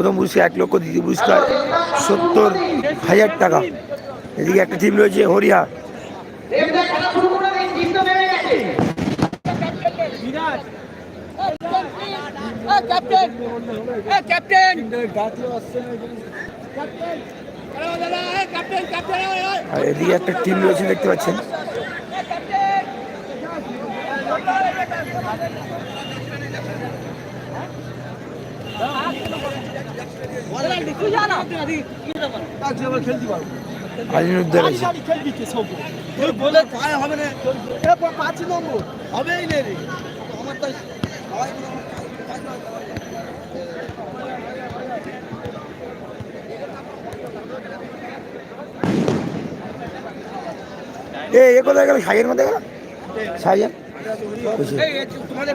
প্রথম পুরস্কার এক লক্ষ, দ্বিতীয় পুরস্কার সত্তর হাজার টাকা। এদিকে একটা টিম রয়েছে হরিয়া এদিকে একটা টিম রয়েছে, দেখতে পাচ্ছেন। এ এ কোথায় গেল? সাইয়ের মধ্যে গেল? সাইয়ের? তোমাদের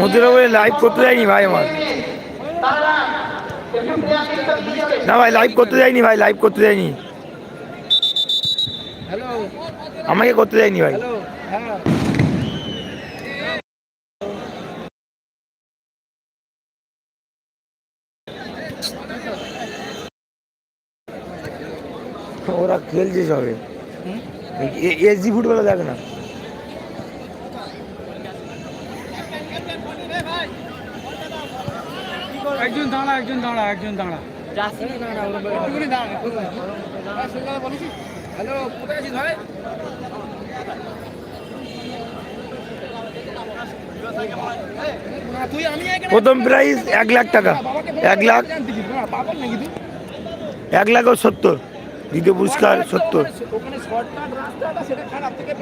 মধ্যে বলে লাইভ করতে যায়নি ভাই আমার। না ভাই লাইভ করতে যায়নি ভাই লাইভ করতে যায়নি আমাকে করতে যায়নি ভাই। ওরা খেলছে সবে। এসজি ফুটবল দেখে না। একজন দাঁড়া একজন দাঁড়া একজন দাঁড়া। হ্যালো কোথায় আছিস ভাই? এখানে প্রথম প্রাইজ এক লাখ টাকা। এক লাখ। এক লাখ ও সত্তর। দ্বিতীয় পুরস্কার সত্তর। ওখানে শর্টকাট রাস্তাটা সেটা খারাপ। থেকে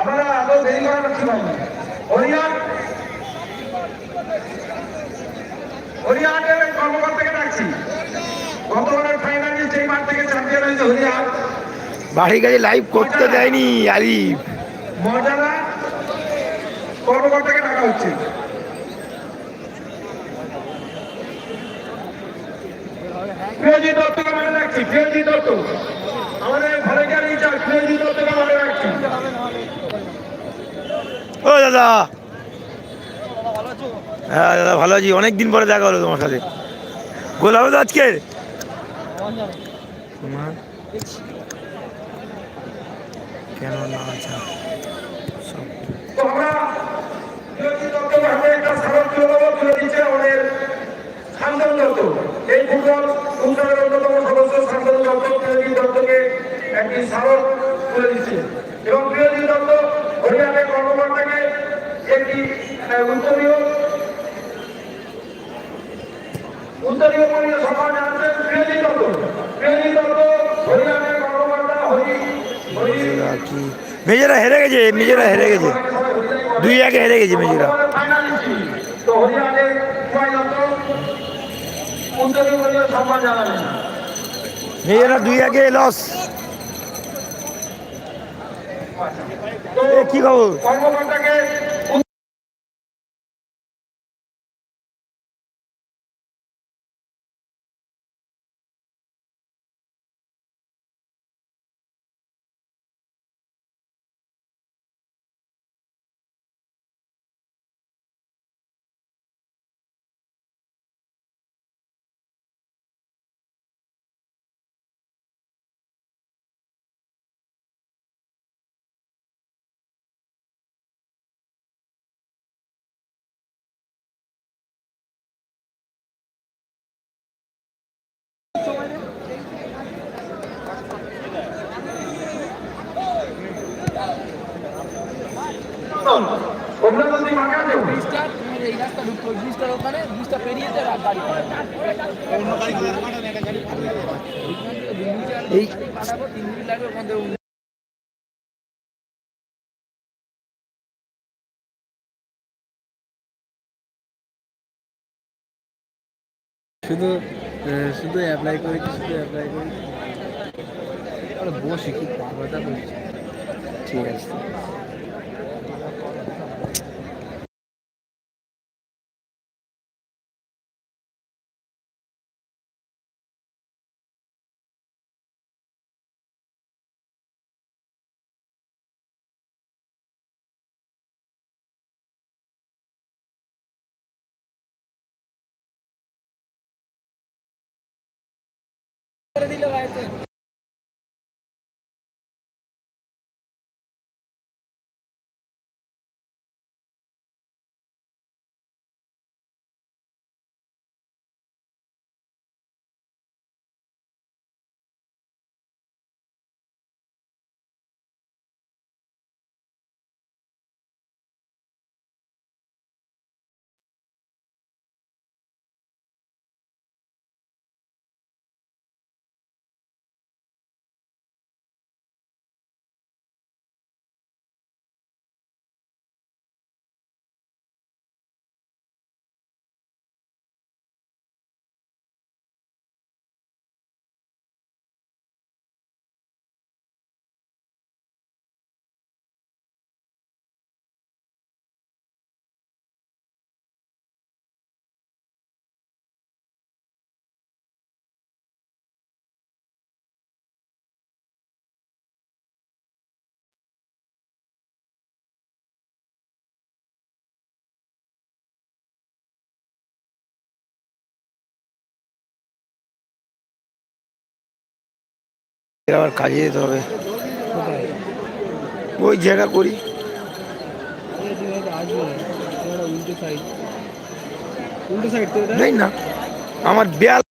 আপনারা দেরি করার কি হরিয়ান হরিয়ানের কর্মকর্তাকে ডাকছি। গতবারের ফাইনালে সেই মাঠ থেকে চ্যাম্পিয়ন হয়েছে হরিয়ান। বাড়ির কাছে লাইভ করতে দেয়নি আরিফ। মর্যাদা কর্মকর্তাকে ডাকা হচ্ছে। প্রিয়জি দত্তকে মনে রাখছি প্রিয়জি দত্ত। আমাদের ভলেন্টিয়ার ইনচার্জ প্রিয়জি দত্তকে মনে রাখছি। ও দাদা। হ্যাঁ দাদা ভালো আছি। অনেক দিন পরে দেখা হলো তোমার সাথে। গোল হবে তো আজকে? তোমার? কেন না আচ্ছা সব তো আমরা প্রিয়জি দত্তকে হাতে একটা স্মারক তুলে দেবো তুলে দিচ্ছে আমাদের শান্তনু দত্ত এই ফুটবল অন্যতম সদস্য দত্তকে একটি স্মারক তুলে দিচ্ছে। এবং প্রিয়জি দত্ত হরিয়ানের কর্মকর্তাকে একটি উত্তরীয় উত্তরীয় পরিয়ে সম্মান জানাচ্ছেন প্রিয়জি দত্ত প্রিয়জি দত্ত কর্মকর্তা হরি মেজেরা হেরে গেছে মেজেরা হেরে গেছে। দুই একে হেরে গেছে মেজেরা। তো মেজেরা দুই একে লস কি খবর? নয় অগ্রগতি মাখা দেব এই রাস্তা ঢুকতে ওই ব্রিজটার ওখানে ব্রিজটা পেরিয়ে যায় আর গাড়ি এই তিন মিনিট লাগবে ওখান থেকে শুধু শুধু অ্যাপ্লাই করি শুধু অ্যাপ্লাই করি? আরে বসে কি পারবে ঠিক আছে। করে দিলে আবার কাজে যেতে হবে। ওই জায়গা করি। উল্টো সাইড তো না আমার বেয়াল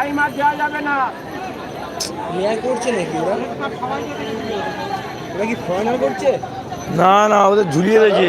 টাইম আর দেওয়া যাবে না। করছে নাকি ওরা? ওরা কি করছে? না না ওদের ঝুলিয়ে রয়েছে